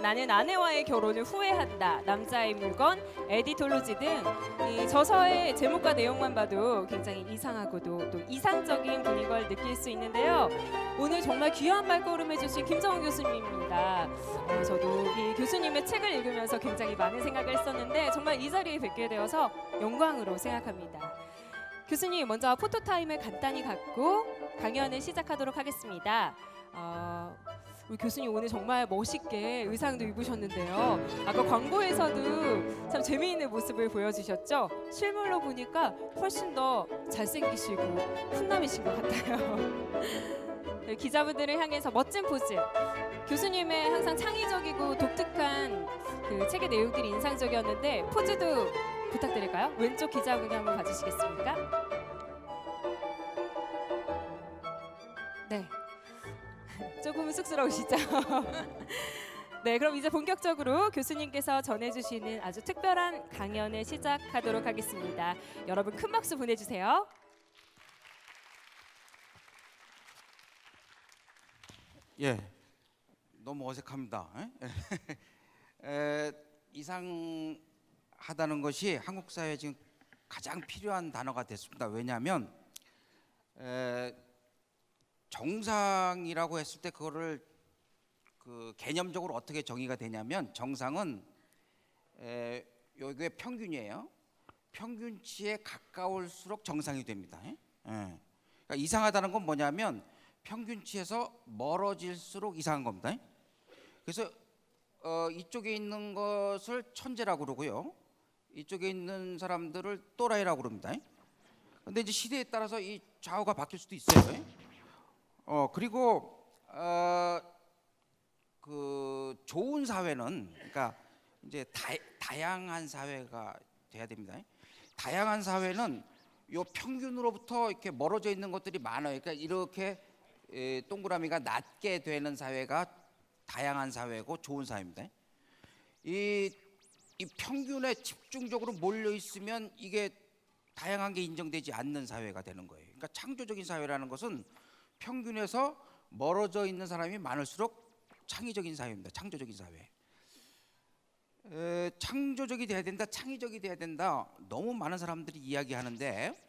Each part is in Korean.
나는 아내와의 결혼을 후회한다. 남자의 물건, 에디톨로지 등 이 저서의 제목과 내용만 봐도 굉장히 이상하고도 또 이상적인 분인 걸 느낄 수 있는데요. 오늘 정말 귀한 발걸음 해주신 김정은 교수님입니다. 어, 저도 이 교수님의 책을 읽으면서 굉장히 많은 생각을 했었는데 정말 이 자리에 뵙게 되어서 영광으로 생각합니다. 교수님 먼저 포토타임을 간단히 갖고 강연을 시작하도록 하겠습니다. 어, 우리 교수님 오늘 정말 멋있게 의상도 입으셨는데요. 아까 광고에서도 참 재미있는 모습을 보여주셨죠. 실물로 보니까 훨씬 더 잘생기시고 훈남이신 것 같아요. 네, 기자분들을 향해서 멋진 포즈. 교수님의 항상 창의적이고 독특한 그 책의 내용들이 인상적이었는데 포즈도 부탁드릴까요? 왼쪽 기자분이 한번 봐주시겠습니까? 조금은 쑥스러우시죠? 네, 그럼 이제 본격적으로 교수님께서 전해주시는 아주 특별한 강연을 시작하도록 하겠습니다. 여러분 큰 박수 보내주세요. 예, 너무 어색합니다. 에? 에, 이상하다는 것이 한국 사회에 지금 가장 필요한 단어가 됐습니다. 왜냐하면 에, 정상이라고 했을 때 그거를 그 개념적으로 어떻게 정의가 되냐면 정상은 에, 여기에 평균이에요. 평균치에 가까울수록 정상이 됩니다. 예? 예. 그러니까 이상하다는 건 뭐냐면 평균치에서 멀어질수록 이상한 겁니다. 그래서 어, 이쪽에 있는 것을 천재라고 그러고요. 이쪽에 있는 사람들을 또라이라고 그럽니다. 근데 이제 시대에 따라서 이 좌우가 바뀔 수도 있어요. 어, 그리고 어, 그 좋은 사회는 그러니까 이제 다, 다양한 사회가 돼야 됩니다. 다양한 사회는 요 평균으로부터 이렇게 멀어져 있는 것들이 많아요. 그러니까 이렇게 에, 동그라미가 낮게 되는 사회가 다양한 사회고 좋은 사회입니다. 이, 이 평균에 집중적으로 몰려 있으면 이게 다양한 게 인정되지 않는 사회가 되는 거예요. 그러니까 창조적인 사회라는 것은 평균에서 멀어져 있는 사람이 많을수록 창의적인 사회입니다. 창조적인 사회. 에, 창조적이 돼야 된다, 창의적이 돼야 된다. 너무 많은 사람들이 이야기하는데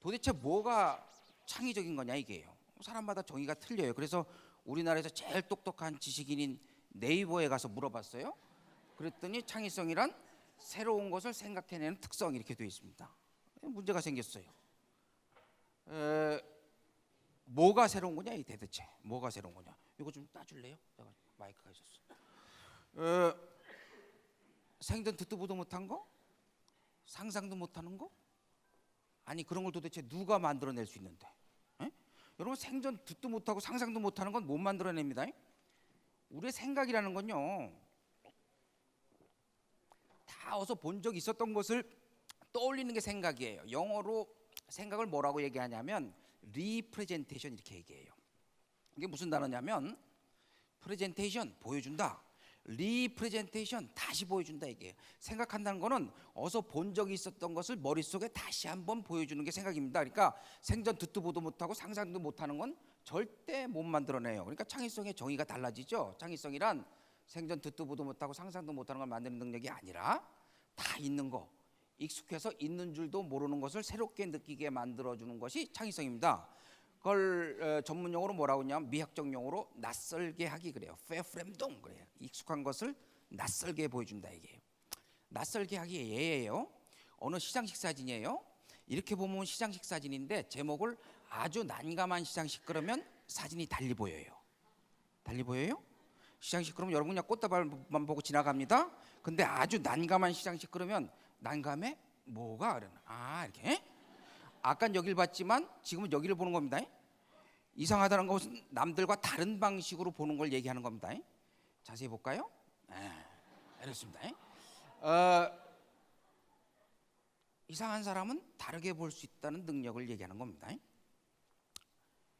도대체 뭐가 창의적인 거냐 이게요. 사람마다 정의가 틀려요. 그래서 우리나라에서 제일 똑똑한 지식인인 네이버에 가서 물어봤어요. 그랬더니 창의성이란 새로운 것을 생각해내는 특성 이렇게 되어 있습니다. 문제가 생겼어요. 에, 뭐가 새로운 거냐 이 대체 뭐가 새로운 거냐? 이거 좀 따줄래요? 내가 마이크가 있었어. 에, 생전 듣도 보도 못한 거, 상상도 못하는 거, 아니 그런 걸 도대체 누가 만들어낼 수 있는데? 에? 여러분 생전 듣도 못하고 상상도 못하는 건 못 만들어냅니다. 우리의 생각이라는 건요 다 어서 본 적 있었던 것을 떠올리는 게 생각이에요. 영어로 생각을 뭐라고 얘기하냐면 리프레젠테이션 이렇게 얘기해요. 이게 무슨 단어냐면 프레젠테이션 보여준다. 리프레젠테이션 다시 보여준다 이게 생각한다는 거는 어서 본 적이 있었던 것을 머릿속에 다시 한번 보여주는 게 생각입니다. 그러니까 생전 듣도 보도 못하고 상상도 못하는 건 절대 못 만들어내요. 그러니까 창의성의 정의가 달라지죠. 창의성이란 생전 듣도 보도 못하고 상상도 못하는 걸 만드는 능력이 아니라 다 있는 거 익숙해서 있는 줄도 모르는 것을 새롭게 느끼게 만들어주는 것이 창의성입니다. 그걸 어, 전문 용어로 뭐라고 하냐면 미학적 용어로 낯설게 하기 그래요. 페프렘동 그래요. 익숙한 것을 낯설게 보여준다 이게. 낯설게 하기 예예요. 어느 시상식 사진이에요. 이렇게 보면 시상식 사진인데 제목을 아주 난감한 시상식 그러면 사진이 달리 보여요. 달리 보여요? 시상식 그러면 여러분 그냥 꽃다발만 보고 지나갑니다. 근데 아주 난감한 시상식 그러면 난감해? 뭐가 그러나? 아 이렇게? 아까 여기를 봤지만 지금은 여기를 보는 겁니다. 이상하다는 것은 남들과 다른 방식으로 보는 걸 얘기하는 겁니다. 자세히 볼까요? 네, 이렇습니다. 어, 이상한 사람은 다르게 볼 수 있다는 능력을 얘기하는 겁니다.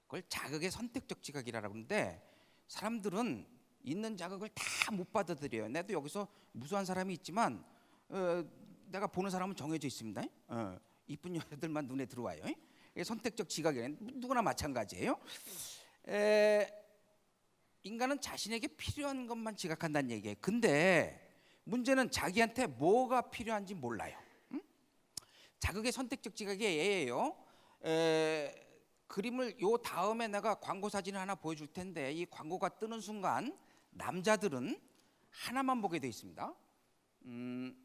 그걸 자극의 선택적 지각이라고 하는데 사람들은 있는 자극을 다 못 받아들여요. 나도 여기서 무수한 사람이 있지만 어, 내가 보는 사람은 정해져 있습니다. 어, 이쁜 여자들만 눈에 들어와요. 이게 선택적 지각이에요. 누구나 마찬가지예요. 에, 인간은 자신에게 필요한 것만 지각한다는 얘기예요. 근데 문제는 자기한테 뭐가 필요한지 몰라요. 응? 자극의 선택적 지각이 A예요. 에, 그림을 요 다음에 내가 광고 사진을 하나 보여줄 텐데 이 광고가 뜨는 순간 남자들은 하나만 보게 돼 있습니다. 음,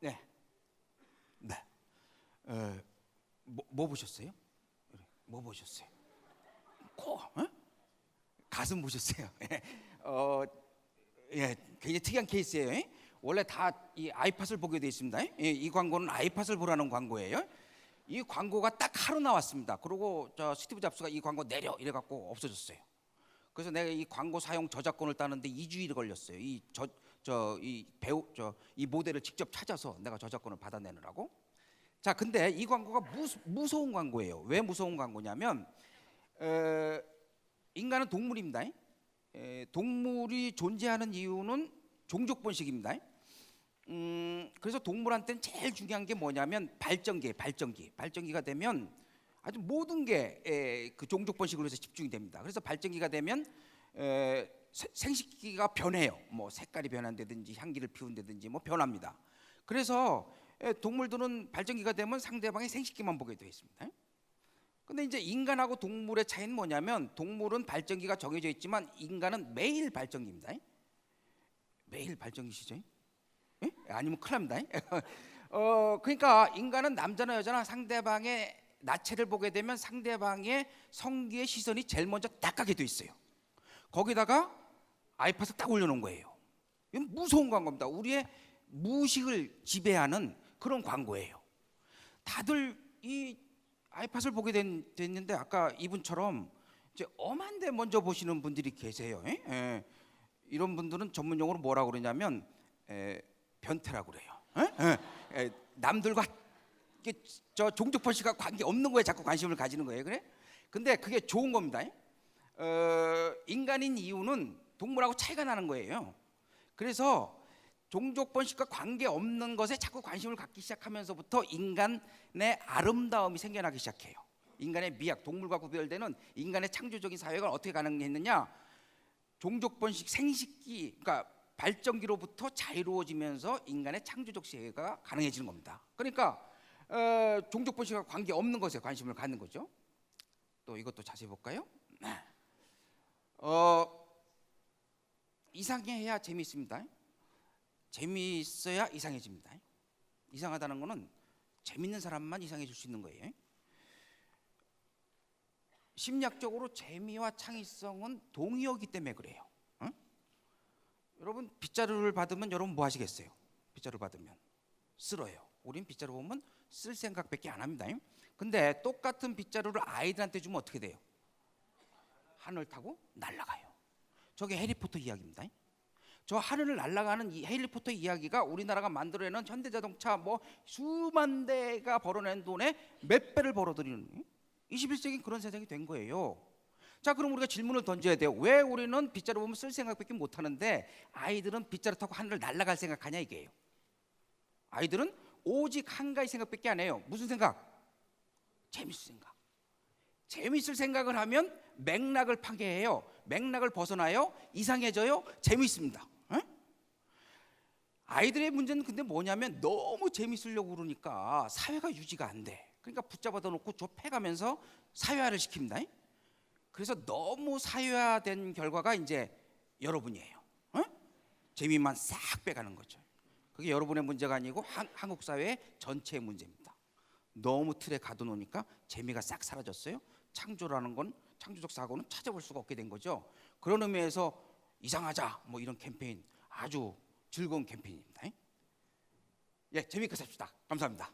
네, 네. 에, 뭐, 뭐 보셨어요? 뭐 보셨어요? 코, 어? 가슴 보셨어요? 어, 예, 굉장히 특이한 케이스예요. 예? 원래 다 이 아이팟을 보게 돼 있습니다. 예, 이 광고는 아이팟을 보라는 광고예요. 이 광고가 딱 하루 나왔습니다. 그리고 저 스티브 잡스가 이 광고 내려 이래 갖고 없어졌어요. 그래서 내가 이 광고 사용 저작권을 따는데 2주일이 걸렸어요. 이 저 저 이 배우 저 이 모델을 직접 찾아서 내가 저작권을 받아내느라고. 자, 근데 이 광고가 무, 무서운 광고예요. 왜 무서운 광고냐면 에, 인간은 동물입니다. 에, 동물이 존재하는 이유는 종족 번식입니다. 음, 그래서 동물한테는 제일 중요한 게 뭐냐면 발전기, 발전기. 발전기가 되면 아주 모든 게 그 종족 번식으로 해서 집중이 됩니다. 그래서 발전기가 되면 에, 세- 생식기가 변해요. 뭐 색깔이 변한다든지 향기를 피운다든지 뭐 변합니다. 그래서 에, 동물들은 발전기가 되면 상대방의 생식기만 보게 되어 있습니다. 근데 이제 인간하고 동물의 차이는 뭐냐면 동물은 발전기가 정해져 있지만 인간은 매일 발전기입니다. 매일 발전기시죠? 예? 아니면 큰일 납니다. 어, 그러니까 인간은 남자나 여자나 상대방의 나체를 보게 되면 상대방의 성기의 시선이 제일 먼저 딱 가게 돼 있어요. 거기다가 아이팟을 딱 올려놓은 거예요. 무서운 광고입니다. 우리의 무식을 지배하는 그런 광고예요. 다들 이 아이팟을 보게 된, 됐는데 아까 이분처럼 이제 엄한 데 먼저 보시는 분들이 계세요. 예? 예. 이런 분들은 전문 용어로 뭐라고 그러냐면 에, 변태라고 그래요. 예? 예. 에, 남들과 저 종족 번식과 관계 없는 거에 자꾸 관심을 가지는 거예요. 그래? 근데 그게 좋은 겁니다. 어, 인간인 이유는 동물하고 차이가 나는 거예요. 그래서 종족 번식과 관계 없는 것에 자꾸 관심을 갖기 시작하면서부터 인간의 아름다움이 생겨나기 시작해요. 인간의 미학, 동물과 구별되는 인간의 창조적인 사회가 어떻게 가능했느냐? 종족 번식 생식기, 그러니까 발전기로부터 자유로워지면서 인간의 창조적 세계가 가능해지는 겁니다. 그러니까 어, 종족 번식과 관계 없는 것에 관심을 갖는 거죠. 또 이것도 자세히 볼까요? 네. 어, 이상해야 재미있습니다. 재미있어야 이상해집니다. 이상하다는 것은 재밌는 사람만 이상해질 수 있는 거예요. 심리학적으로 재미와 창의성은 동의어기 때문에 그래요. 응? 여러분 빗자루를 받으면 여러분 뭐 하시겠어요? 빗자루 받으면 쓸어요. 우린 빗자루 보면 쓸 생각밖에 안 합니다. 근데 똑같은 빗자루를 아이들한테 주면 어떻게 돼요? 하늘 타고 날아가요. 저게 해리포터 이야기입니다. 저 하늘을 날아가는 이 해리포터 이야기가 우리나라가 만들어내는 현대자동차 뭐 수만 대가 벌어낸 돈에 몇 배를 벌어들이는 21세기는 그런 세상이 된 거예요. 자, 그럼 우리가 질문을 던져야 돼요. 왜 우리는 빗자루 보면 쓸 생각밖에 못 하는데 아이들은 빗자루 타고 하늘을 날아갈 생각하냐 이게요. 아이들은 오직 한 가지 생각밖에 안 해요. 무슨 생각? 재밌을 생각. 재밌을 생각을 하면 맥락을 파괴해요. 맥락을 벗어나요. 이상해져요. 재밌습니다. 에? 아이들의 문제는 근데 뭐냐면 너무 재밌으려고 그러니까 사회가 유지가 안 돼. 그러니까 붙잡아다 놓고 좁혀가면서 사회화를 시킵니다. 그래서 너무 사회화된 결과가 이제 여러분이에요. 에? 재미만 싹 빼가는 거죠. 그게 여러분의 문제가 아니고 한, 한국 사회 전체의 문제입니다. 너무 틀에 가둬놓으니까 재미가 싹 사라졌어요. 창조라는 건 창조적 사고는 찾아볼 수가 없게 된 거죠. 그런 의미에서 이상하자 뭐 이런 캠페인 아주 즐거운 캠페인입니다. 예, 재미있게 삽시다. 감사합니다.